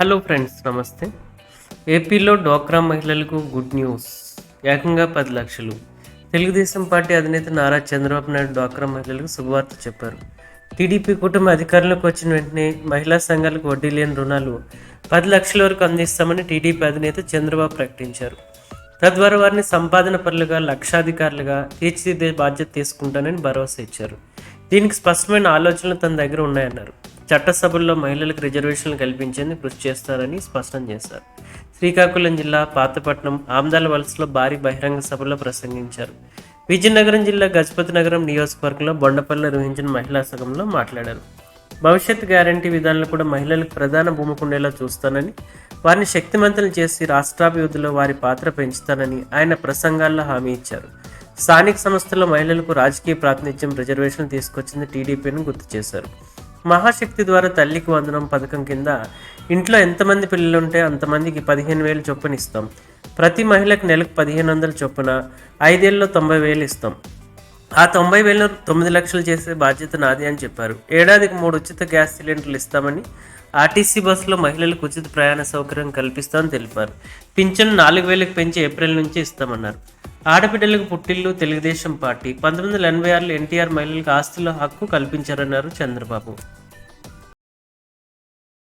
Hello friends నమస్తే. ఏపీలో డోక్రా మహిళలకు గుడ్ న్యూస్. ఏకంగా పది లక్షలు. తెలుగుదేశం పార్టీ అధినేత నారా చంద్రబాబు నాయుడు డోక్రా మహిళలకు శుభవార్త చెప్పారు. టీడీపీ కూటమి అధికారంలోకి వచ్చిన వెంటనే మహిళా సంఘాలకు వడ్డీ లేని రుణాలు పది లక్షల వరకు అందిస్తామని టీడీపీ అధినేత చంద్రబాబు ప్రకటించారు. తద్వారా వారిని సంపాదన పరులుగా లక్షాధికారులుగా తీర్చిదిద్దే బాధ్యత తీసుకుంటానని భరోసా ఇచ్చారు. దీనికి స్పష్టమైన ఆలోచనలు తన దగ్గర ఉన్నాయన్నారు. చట్టసభల్లో మహిళలకు రిజర్వేషన్లు కల్పించేందుకు కృషి చేస్తారని స్పష్టం చేశారు. శ్రీకాకుళం జిల్లా పాతపట్నం ఆమ్దాల వలసలో భారీ బహిరంగ సభలో ప్రసంగించారు. విజయనగరం జిల్లా గజపతి నగరం నియోజకవర్గంలో బొండపల్లి నిర్వహించిన మహిళా సంఘంలో మాట్లాడారు. భవిష్యత్ గ్యారంటీ విధానాలు కూడా మహిళలకు ప్రధాన భూమికి ఉండేలా చూస్తానని వారిని శక్తిమంతులు చేసి రాష్ట్రాభివృద్ధిలో వారి పాత్ర పెంచుతానని ఆయన ప్రసంగాల్లో హామీ ఇచ్చారు. స్థానిక సంస్థల్లో మహిళలకు రాజకీయ ప్రాతినిధ్యం రిజర్వేషన్ తీసుకొచ్చింది టీడీపీని గుర్తు చేశారు. మహాశక్తి ద్వారా తల్లికి వందనం పథకం కింద ఇంట్లో ఎంతమంది పిల్లలు ఉంటే అంతమందికి పదిహేను వేలు చొప్పున ఇస్తాం. ప్రతి మహిళకు నెలకు పదిహేను వందల చొప్పున ఐదేళ్ళలో తొంభై వేలు ఇస్తాం. ఆ తొంభై వేలు తొమ్మిది లక్షలు చేసే బాధ్యత నాది అని చెప్పారు. ఏడాదికి మూడు ఉచిత గ్యాస్ సిలిండర్లు ఇస్తామని ఆర్టీసీ బస్సులో మహిళలకు ఉచిత ప్రయాణ సౌకర్యం కల్పిస్తామని తెలిపారు. పింఛను నాలుగు వేలకు పెంచి ఏప్రిల్ నుంచి ఇస్తామన్నారు. ఆడబిడ్డలకు పుట్టిల్లు తెలుగుదేశం పార్టీ. పంతొమ్మిది వందల ఎనభై ఆరులో ఎన్టీఆర్ మహిళలకు ఆస్తుల హక్కు కల్పించారన్నారు చంద్రబాబు.